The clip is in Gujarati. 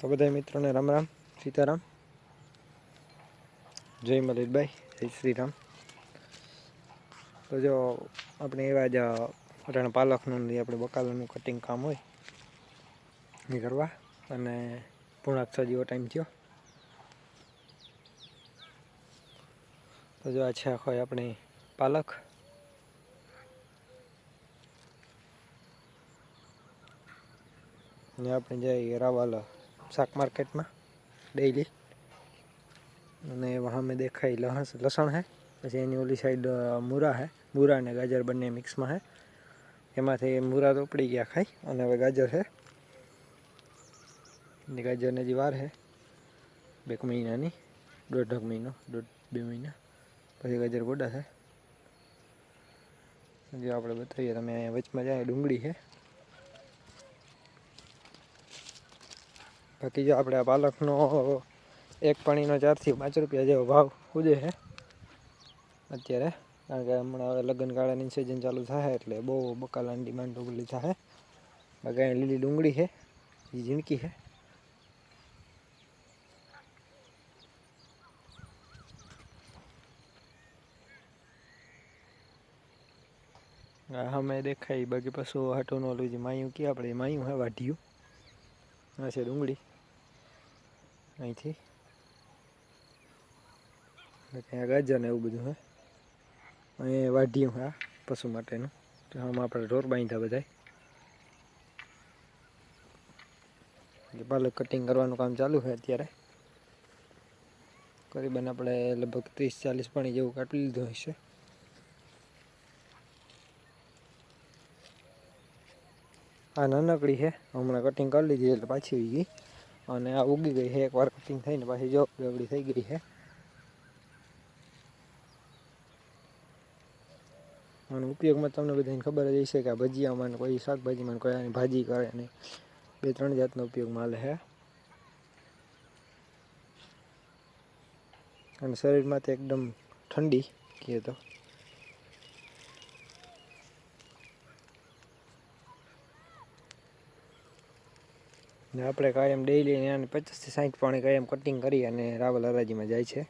તો બધા મિત્રોને રામ રામ, સીતારામ. જય મલિકભાઈ જય શ્રી રામ તો જો આપણે એવા જ અટાણે પાલકનું આપણે બકાલાનું કટિંગ કામ હોય, એ કરવા. અને પૂર્ણાક છ જેવો ટાઈમ થયો. તો જો આ છે આખો આપણી પાલક ને આપણે જઈએ રાવાલ શાક માર્કેટમાં ડેઈલી અને વહાં મેં દેખાય લહસ, લસણ હે, પછી એની ઓલી સાઈડ મૂરા હે. મૂરા અને ગાજર બંને મિક્સમાં હે. એમાંથી મૂરા તો ઉપડી ગયા ખાઈ, અને હવે ગાજર છે ને ગાજરને જે વાર છે બે મહિનાની દોઢક મહિનો, દોઢ બે મહિના. પછી ગાજર ગોડા છે જે આપણે બતાવીએ, તમે અહીંયા વચમાં જાય, ડુંગળી છે બાકી જો આપણે પાલકનો એક પાણીનો ચારથી પાંચ રૂપિયા જેવો ભાવ ઉજે છે અત્યારે કારણ કે હમણાં હવે લગ્ન ગાળાની સિઝન ચાલુ થાય એટલે બહુ બકાલાની ડિમાન્ડ ઉગલી થાય બાકી લીલી ડુંગળી છે એ ઝીણકી છે હા મેં દેખાય બાકી પશુ હાટોનું ઓલું જે માયું કે આપણે માયું હે વાઢિયું. આ છે ડુંગળી અહીંથી. ત્યાં ગાજર ને એવું બધું, હે. અહીં વાઢિયું, હા, પશુ માટેનું. તો આમાં આપણે ઢોર બાંધ્યા બધા પાલક કટિંગ કરવાનું કામ ચાલુ છે અત્યારે. કરીબન આપણે લગભગ ત્રીસ ચાલીસ પાણી જેવું કાપી લીધું હશે. આ નાનકડી છે. હમણાં કટિંગ કરી લીધી એટલે પાછી ઉગી ગઈ. અને આ ઉગી ગઈ છે. એકવાર કટિંગ થઈને પાછી જો ગબડી થઈ ગઈ છે. અને ઉપયોગમાં તમને બધાને ખબર જ હશે કે આ ભજીયામાં કોઈ શાકભાજીમાં કોઈ આની ભાજી કરે ને બે ત્રણ જાતનો ઉપયોગમાં હાલે છે. અને શરીરમાં તે એકદમ ઠંડી કહે તો ને આપણે કાયમ ડેઈલી એને પચાસથી સાઠ પાણી કાયમ કટિંગ કરી અને રાવલ હરાજીમાં જાય છે.